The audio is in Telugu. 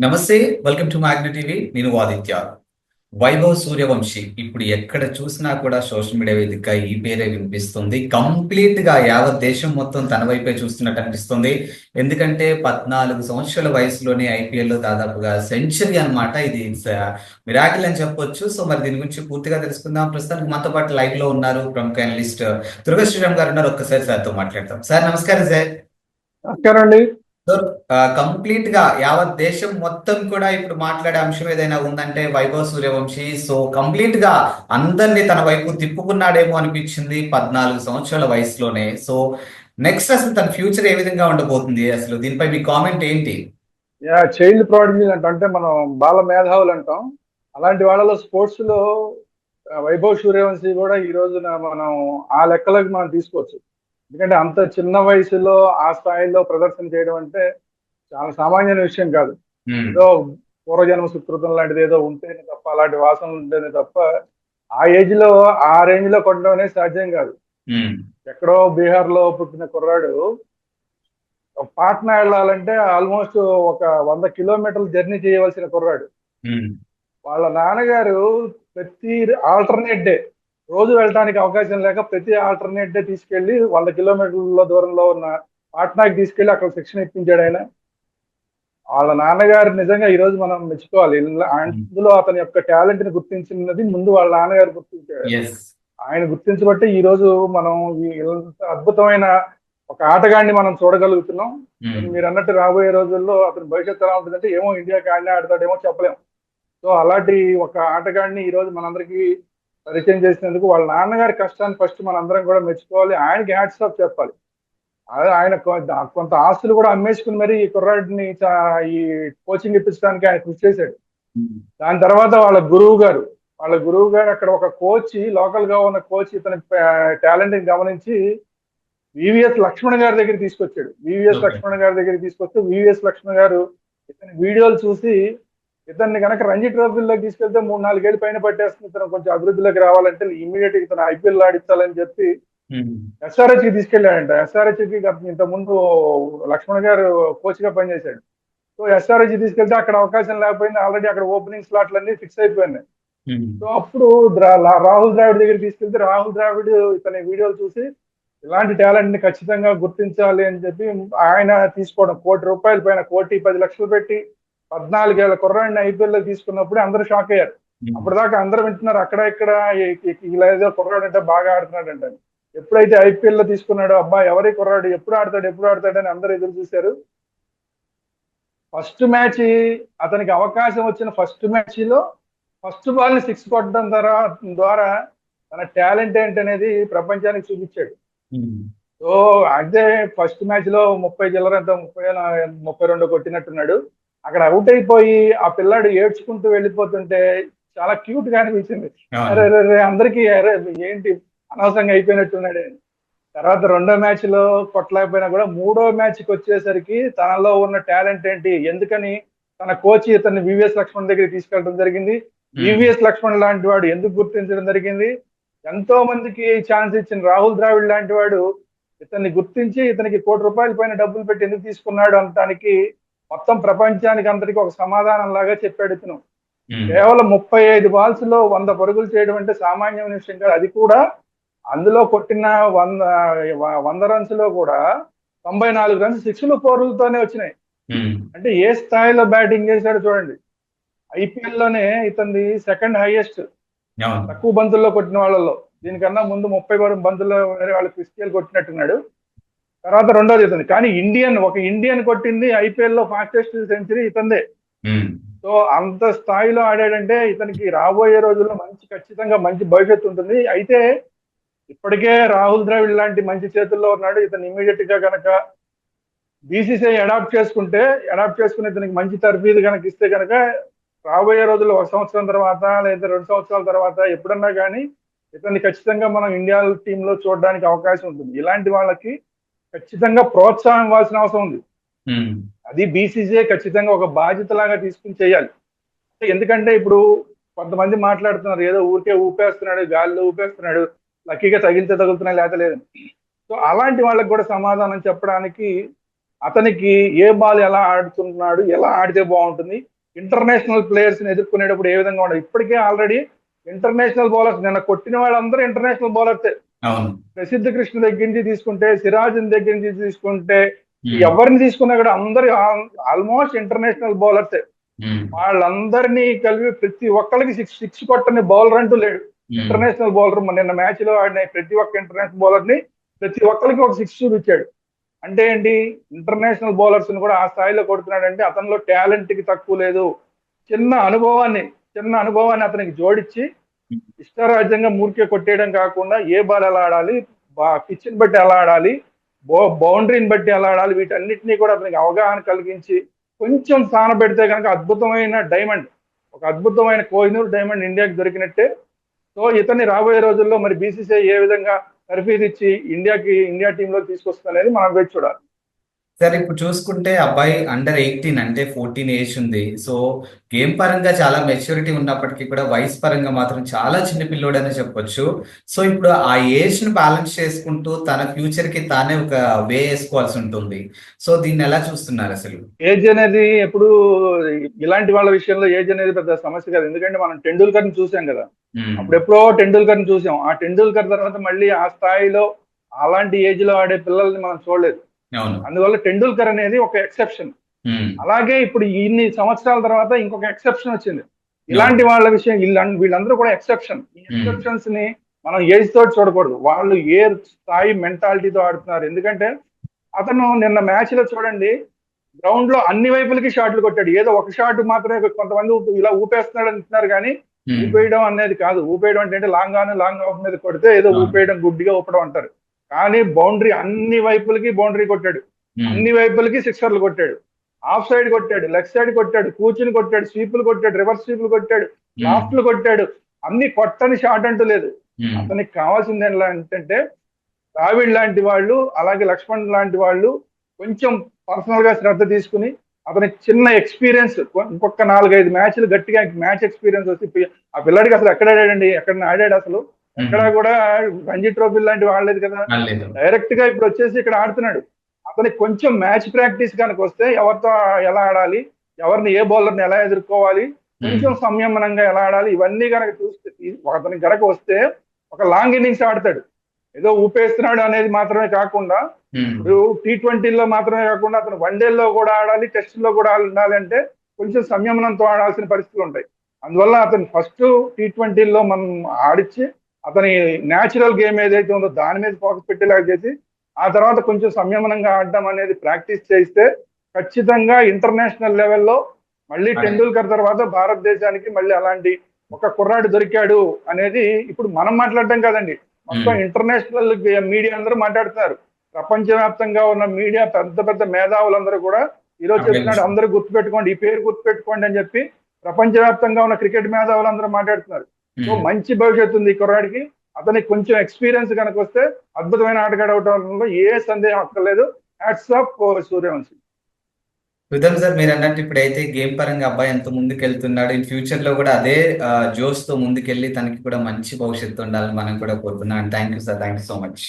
నమస్తే వెల్కమ్ టు మ్యాగ్నెట్ టీవీ. నేను ఆదిత్య. వైభవ్ సూర్యవంశీ. ఇప్పుడు ఎక్కడ చూసినా కూడా సోషల్ మీడియా వేదికగా ఈ పేరే వినిపిస్తుంది. కంప్లీట్గా యావత్ దేశం మొత్తం తన వైపే చూస్తున్నట్టు అనిపిస్తుంది. ఎందుకంటే పద్నాలుగు సంవత్సరాల వయసులోనే ఐపీఎల్లో దాదాపుగా సెంచరీ అన్నమాట. ఇది మిరాకిల్ అని చెప్పొచ్చు. సో మరి దీని గురించి పూర్తిగా తెలుసుకుందాం. ప్రస్తుతానికి మనతో పాటు లైవ్లో ఉన్నారు ప్రముఖ అనలిస్ట్ దుర్గా శ్రీరామ్ గారు ఉన్నారు. ఒక్కసారి సార్తో మాట్లాడతాం సార్ నమస్కారం సార్ నమస్కారం అండి. సో కంప్లీట్గా యావత్ దేశం మొత్తం కూడా ఇప్పుడు మాట్లాడే అంశం ఏదైనా ఉందంటే వైభవ్ సూర్యవంశీ. సో కంప్లీట్గా అందరినీ తన వైపు తిప్పుకున్నాడేమో అనిపించింది పద్నాలుగు సంవత్సరాల వయసులోనే. సో నెక్స్ట్ అసలు తన ఫ్యూచర్ ఏ విధంగా ఉండబోతుంది అసలు? దీనిపై మీ కామెంట్ ఏంటి? చైల్డ్ ప్రాడిజీ అంటే మనం బాల మేధావులు అంటాం. అలాంటి వాళ్ళలో స్పోర్ట్స్లో వైభవ్ సూర్యవంశీ కూడా ఈ రోజున మనం ఆ లెక్కలకు మనం తీసుకోవచ్చు. ఎందుకంటే అంత చిన్న వయసులో ఆ స్థాయిలో ప్రదర్శన చేయడం అంటే చాలా సామాన్యమైన విషయం కాదు. ఏదో పూర్వజన్మ సుకృతం లాంటిది ఏదో ఉంటేనే తప్ప అలాంటి వాసనలు ఉంటేనే తప్ప ఆ ఏజ్లో ఆ రేంజ్లో కొట్టడం అనేది సాధ్యం కాదు. ఎక్కడో బీహార్లో పుట్టిన కుర్రాడు పాట్నా వెళ్ళాలంటే ఆల్మోస్ట్ ఒక వంద కిలోమీటర్ల జర్నీ చేయవలసిన కుర్రాడు. వాళ్ళ నాన్నగారు ప్రతి ఆల్టర్నేట్ డే రోజు వెళ్ళడానికి అవకాశం లేక ప్రతి ఆల్టర్నేట్ డే తీసుకెళ్ళి వంద కిలోమీటర్ల దూరంలో ఉన్న పాట్నాకి తీసుకెళ్ళి అక్కడ శిక్షణ ఇప్పించాడు ఆయన. వాళ్ళ నాన్నగారు నిజంగా ఈ రోజు మనం మెచ్చుకోవాలి. ఇలా- అందులో అతని యొక్క టాలెంట్ని గుర్తించినది ముందు వాళ్ళ నాన్నగారు గుర్తించాడు ఆయన గుర్తించబట్టి ఈ రోజు మనం అద్భుతమైన ఒక ఆటగాడిని మనం చూడగలుగుతున్నాం. ఉమ్, మీరు అన్నట్టు రాబోయే రోజుల్లో అతని భవిష్యత్తు ఎలా ఉంటుందంటే ఏమో ఇండియాకి ఆడినా ఆడతాడేమో చెప్పలేం. సో అలాంటి ఒక ఆటగాడిని ఈ రోజు మనందరికీ పరిచయం చేసినందుకు వాళ్ళ నాన్నగారి కష్టాన్ని ఫస్ట్ మనందరం కూడా మెచ్చుకోవాలి. ఆయనకి హ్యాట్స్ ఆఫ్ చెప్పాలి. ఆయన కొంత ఆస్తులు కూడా అమ్మేసుకుని మరి ఈ కుర్రాడిని ఈ కోచింగ్ ఇప్పించడానికి ఆయన కృషి చేశాడు. దాని తర్వాత వాళ్ళ గురువు గారు వాళ్ళ గురువు గారు అక్కడ ఒక కోచ్ లోకల్గా ఉన్న కోచ్ ఇతని టాలెంట్ని గమనించి వివిఎస్ లక్ష్మణ్ గారి దగ్గర తీసుకొచ్చాడు. వివిఎస్. లక్ష్మణ్ గారి దగ్గర తీసుకొస్తే వివిఎస్ లక్ష్మణ్ గారు ఇతని వీడియోలు చూసి ఇతన్ని కనుక రంజీ ట్రోఫీలోకి తీసుకెళ్తే మూడు నాలుగేళ్ళు పైన పట్టేస్తుంది. ఇతను కొంచెం అభివృద్ధిలోకి రావాలంటే ఇమీడియట్ ఇతను ఐపీఎల్ ఆడించాలని చెప్పి ఎస్ఆర్హెచ్కి తీసుకెళ్ళాడంట. ఎస్ఆర్హెచ్కి ఇంత ముందు లక్ష్మణ్ గారు కోచ్గా పనిచేశాడు. సో ఎస్ఆర్హెచ్ తీసుకెళ్తే అక్కడ అవకాశం లేకపోయింది. ఆల్రెడీ అక్కడ ఓపెనింగ్ స్లాట్లు అన్ని ఫిక్స్ అయిపోయినాయి. సో అప్పుడు రాహుల్ ద్రావిడ్ దగ్గర తీసుకెళ్తే రాహుల్ ద్రావిడ్ ఇతని వీడియోలు చూసి ఇలాంటి టాలెంట్ని ఖచ్చితంగా గుర్తించాలి అని చెప్పి ఆయన తీసుకోవడం కోటి రూపాయల పైన కోటి పది లక్షలు పెట్టి పద్నాలుగేళ్ళ కుర్రాడిని ఐపీఎల్లో తీసుకున్నప్పుడు అందరూ షాక్ అయ్యారు. అప్పటిదాకా అందరూ వింటున్నారు అక్కడ ఇక్కడ ఇలా ఏదో కుర్రాడు అంటే బాగా ఆడుతున్నాడు అంటే ఎప్పుడైతే ఐపీఎల్లో తీసుకున్నాడో అబ్బా ఎవరి కుర్రాడు ఎప్పుడు ఆడతాడు ఎప్పుడు ఆడతాడు అని అందరూ ఎదురు చూశారు. ఫస్ట్ మ్యాచ్ అతనికి అవకాశం వచ్చిన ఫస్ట్ మ్యాచ్లో ఫస్ట్ బాల్ని సిక్స్ కొట్టడం ద్వారా ద్వారా తన టాలెంట్ ఏంటనేది ప్రపంచానికి చూపించాడు. సో అదే ఫస్ట్ మ్యాచ్లో ముప్పై చిల్లరంత ముప్పై ముప్పై రెండు కొట్టినట్టున్నాడు. అక్కడ అవుట్ అయిపోయి ఆ పిల్లాడు ఏడ్చుకుంటూ వెళ్ళిపోతుంటే చాలా క్యూట్గా అనిపించింది. అరే అందరికి అరే ఏంటి? అనవసరంగా అయిపోయినట్టున్నాడు అని. తర్వాత రెండో మ్యాచ్లో కొట్టలేకపోయినా కూడా మూడో మ్యాచ్కి వచ్చేసరికి తనలో ఉన్న టాలెంట్ ఏంటి? ఎందుకని తన కోచ్ ఇతన్ని వివిఎస్ లక్ష్మణ్ దగ్గరికి తీసుకెళ్ళడం జరిగింది. వివిఎస్ లక్ష్మణ్ లాంటి వాడు ఎందుకు గుర్తించడం జరిగింది? ఎంతో మందికి ఛాన్స్ ఇచ్చిన రాహుల్ ద్రావిడ్ లాంటి వాడు ఇతన్ని గుర్తించి ఇతనికి కోటి రూపాయల పైన డబ్బులు పెట్టి ఎందుకు తీసుకున్నాడు అనటానికి మొత్తం ప్రపంచానికి అందరికి ఒక సమాధానం లాగా చెప్పాడు ఇతను. కేవలం ముప్పై ఐదు బాల్స్లో వంద పరుగులు చేయడం అంటే సామాన్యమైన విషయం కాదు. అది కూడా అందులో కొట్టిన వంద వంద రన్స్లో కూడా తొంభై నాలుగు రన్స్ సిక్స్లు ఫోర్లతోనే వచ్చినాయి. అంటే ఏ స్థాయిలో బ్యాటింగ్ చేశాడో చూడండి. ఐపీఎల్లోనే ఇతని సెకండ్ హైయెస్ట్. తక్కువ బంతుల్లో కొట్టిన వాళ్ళలో దీనికన్నా ముందు ముప్పై బంతుల్లో వేరే వాళ్ళు క్రిస్టియల్ కొట్టినట్టున్నాడు. తర్వాత రెండోది ఇతను కానీ ఇండియన్ ఒక ఇండియన్ కొట్టింది ఐపీఎల్లో ఫాస్టెస్ట్ సెంచరీ ఇతందే సో అంత స్థాయిలో ఆడాడంటే ఇతనికి రాబోయే రోజుల్లో మంచి ఖచ్చితంగా మంచి భవిష్యత్తు ఉంటుంది. అయితే ఇప్పటికే రాహుల్ ద్రావిడ్ లాంటి మంచి చేతుల్లో ఉన్నాడు. ఇతను ఇమీడియట్గా కనుక బీసీసీఐ అడాప్ట్ చేసుకుంటే అడాప్ట్ చేసుకుని ఇతనికి మంచి తర్ఫీదు కనుక ఇస్తే కనుక రాబోయే రోజుల్లో ఒక సంవత్సరం తర్వాత లేదా రెండు సంవత్సరాల తర్వాత ఎప్పుడన్నా కానీ ఇతన్ని ఖచ్చితంగా మనం ఇండియా టీంలో చూడడానికి అవకాశం ఉంటుంది. ఇలాంటి వాళ్ళకి ఖచ్చితంగా ప్రోత్సాహం ఇవ్వాల్సిన అవసరం ఉంది. అది బీసీసీఐ ఖచ్చితంగా ఒక బాధ్యత లాగా తీసుకుని చేయాలి. ఎందుకంటే ఇప్పుడు కొంతమంది మాట్లాడుతున్నారు ఏదో ఊరికే ఊపేస్తున్నాడు గాలిలో ఊపేస్తున్నాడు లక్కీగా తగిలితే తగులుతున్నా లేత లేదు. సో అలాంటి వాళ్ళకి కూడా సమాధానం చెప్పడానికి అతనికి ఏ బాల్ ఎలా ఆడుతున్నాడు ఎలా ఆడితే బాగుంటుంది ఇంటర్నేషనల్ ప్లేయర్స్ని ఎదుర్కొనేటప్పుడు ఏ విధంగా ఉండదు ఇప్పటికే ఆల్రెడీ ఇంటర్నేషనల్ బౌలర్స్ నిన్న కొట్టిన వాళ్ళందరూ ఇంటర్నేషనల్ బౌలర్స్. ప్రసిద్ధ కృష్ణ దగ్గర నుంచి తీసుకుంటే సిరాజ్ దగ్గర నుంచి తీసుకుంటే ఎవరిని తీసుకున్నా కూడా అందరు ఆల్మోస్ట్ ఇంటర్నేషనల్ బౌలర్స్ వాళ్ళందరినీ కలిపి ప్రతి ఒక్కరికి సిక్స్ సిక్స్ కొట్టని బౌలర్ అంటూ లేడు. ఇంటర్నేషనల్ బౌలర్ నిన్న మ్యాచ్లో ఆడిన ప్రతి ఒక్క ఇంటర్నేషనల్ బౌలర్ని ప్రతి ఒక్కరికి ఒక సిక్స్ చూపించాడు. అంటే ఏంటి? ఇంటర్నేషనల్ బౌలర్స్ని కూడా ఆ స్థాయిలో కొడుతున్నాడంటే అతనిలో టాలెంట్కి తక్కువ లేదు. చిన్న అనుభవాన్ని చిన్న అనుభవాన్ని అతనికి జోడించి ఇష్టారాజ్యంగా మూర్ఖే కొట్టేయడం కాకుండా ఏ బాల్ ఎలా ఆడాలి పిచ్చిని బట్టి ఎలా ఆడాలి బౌండరీని బట్టి ఎలా ఆడాలి వీటన్నిటినీ కూడా అతనికి అవగాహన కలిగించి కొంచెం స్థాన పెడితే కనుక అద్భుతమైన డైమండ్ ఒక అద్భుతమైన కోహినూర్ డైమండ్ ఇండియాకి దొరికినట్టే. సో ఇతన్ని రాబోయే రోజుల్లో మరి బీసీసీఐ ఏ విధంగా తర్ఫీదు ఇండియాకి ఇండియా టీంలో తీసుకొస్తుంది మనం వేచి చూడాలి. సార్ ఇప్పుడు చూసుకుంటే అబ్బాయి అండర్ ఎయిటీన్ అంటే ఫోర్టీన్ ఏజ్ ఉంది. సో గేమ్ పరంగా చాలా మెచ్యూరిటీ ఉన్నప్పటికీ కూడా వయసు పరంగా మాత్రం చాలా చిన్న పిల్లోడని చెప్పొచ్చు. సో ఇప్పుడు ఆ ఏజ్ని బ్యాలెన్స్ చేసుకుంటూ తన ఫ్యూచర్కి తానే ఒక వే వేసుకోవాల్సి ఉంటుంది. సో దీన్ని ఎలా చూస్తున్నారు అసలు? ఏజ్ అనేది ఎప్పుడు ఇలాంటి వాళ్ళ విషయంలో ఏజ్ అనేది పెద్ద సమస్య కాదు. ఎందుకంటే మనం టెండూల్కర్ని చూసాం కదా. అప్పుడు ఎప్పుడో టెండూల్కర్ని చూసాం. ఆ టెండూల్కర్ తర్వాత మళ్ళీ ఆ స్థాయిలో అలాంటి ఏజ్లో ఆడే పిల్లల్ని మనం చూడలేదు. అందువల్ల టెండూల్కర్ అనేది ఒక ఎక్సెప్షన్. అలాగే ఇప్పుడు ఇన్ని సంవత్సరాల తర్వాత ఇంకొక ఎక్సెప్షన్ వచ్చింది. ఇలాంటి వాళ్ళ విషయం వీళ్ళ- వీళ్ళందరూ కూడా ఎక్సెప్షన్. ఈ ఎక్సెప్షన్స్ని మనం ఏజ్ తోటి చూడకూడదు. వాళ్ళు ఏ స్థాయి మెంటాలిటీతో ఆడుతున్నారు. ఎందుకంటే అతను నిన్న మ్యాచ్లో చూడండి గ్రౌండ్లో అన్ని వైపులకి షాట్లు కొట్టాడు. ఏదో ఒక షాట్ మాత్రమే కొంతమంది ఇలా ఊపేస్తున్నాడు అంటున్నారు కానీ ఊపేయడం అనేది కాదు. ఊపేయడం అంటే లాంగ్ ఆన్ లాంగ్ ఆఫ్ మీద కొడితే ఏదో. ఊపేయడం గుడ్డిగా ఊపడం అంటారు. కానీ బౌండరీ అన్ని వైపులకి బౌండరీ కొట్టాడు. అన్ని వైపులకి సిక్సర్లు కొట్టాడు. ఆఫ్ సైడ్ కొట్టాడు లెఫ్ట్ సైడ్ కొట్టాడు కూర్చుని కొట్టాడు స్వీపులు కొట్టాడు రివర్స్ స్వీపులు కొట్టాడు లాఫ్ట్లు కొట్టాడు. అన్ని కొట్టని షాట్ అంటూ లేదు. అతనికి కావాల్సింది ఏంటంటే ద్రావిడ్ లాంటి వాళ్ళు అలాగే లక్ష్మణ్ లాంటి వాళ్ళు కొంచెం పర్సనల్గా శ్రద్ధ తీసుకుని అతనికి చిన్న ఎక్స్పీరియన్స్ ఇంకొక నాలుగైదు మ్యాచ్లు గట్టిగా మ్యాచ్ ఎక్స్పీరియన్స్ వచ్చి ఆ పిల్లాడికి అసలు ఎక్కడ ఆడాడండి? ఎక్కడ ఆడాడు అసలు? ఎక్కడ కూడా రంజీ ట్రోఫీ లాంటివి ఆడలేదు కదా. డైరెక్ట్గా ఇప్పుడు వచ్చేసి ఇక్కడ ఆడుతున్నాడు. అతనికి కొంచెం మ్యాచ్ ప్రాక్టీస్ కనుక వస్తే ఎవరితో ఎలా ఆడాలి ఎవరిని ఏ బౌలర్ని ఎలా ఎదుర్కోవాలి కొంచెం సంయమనంగా ఎలా ఆడాలి ఇవన్నీ కనుక చూస్తే అతనికి గనక వస్తే ఒక లాంగ్ ఇన్నింగ్స్ ఆడతాడు. ఏదో ఊపేస్తున్నాడు అనేది మాత్రమే కాకుండా టీ ట్వంటీలో మాత్రమే కాకుండా అతను వన్డేల్లో కూడా ఆడాలి టెస్ట్లో కూడా ఆడాలి అంటే కొంచెం సంయమనంతో ఆడాల్సిన పరిస్థితులు ఉంటాయి. అందువల్ల అతను ఫస్ట్ టీ ట్వంటీలో మనం ఆడిచ్చి అతని న్యాచురల్ గేమ్ ఏదైతే ఉందో దాని మీద ఫోకస్ పెట్టేలాగా చేసి ఆ తర్వాత కొంచెం సంయమనంగా ఆడడం అనేది ప్రాక్టీస్ చేస్తే ఖచ్చితంగా ఇంటర్నేషనల్ లెవెల్లో మళ్ళీ. టెండూల్కర్ తర్వాత భారతదేశానికి మళ్ళీ అలాంటి ఒక కుర్రాడు దొరికాడు అనేది ఇప్పుడు మనం మాట్లాడడం కాదండి మొత్తం Hmm. ఇంటర్నేషనల్ మీడియా అందరూ మాట్లాడుతున్నారు ప్రపంచవ్యాప్తంగా ఉన్న మీడియా పెద్ద పెద్ద మేధావులందరూ కూడా ఈరోజు. చెప్తున్నాడు అందరూ గుర్తుపెట్టుకోండి ఈ పేరు గుర్తుపెట్టుకోండి అని చెప్పి ప్రపంచవ్యాప్తంగా ఉన్న క్రికెట్ మేధావులు అందరూ మాట్లాడుతున్నారు సో. మంచి భవిష్యత్తు ఉంది ఈ కుర్రాడికి. అతనికి కొంచెం ఎక్స్పీరియన్స్ కనుక వస్తే అద్భుతమైన ఆటగాడు అవడంలో ఏ సందేహం అక్కర్లేదు. Hats off Suryavanshi. విధం సార్ మీరు అన్నట్టు ఇప్పుడైతే గేమ్ పరంగా అబ్బాయి ఎంత ముందుకు వెళ్తున్నాడు ఇన్ ఫ్యూచర్లో కూడా అదే జోష్తో ముందుకెళ్ళి తనకి కూడా మంచి భవిష్యత్తు ఉండాలని మనం కూడా కోరుతున్నాం. Thank you sir thank you so much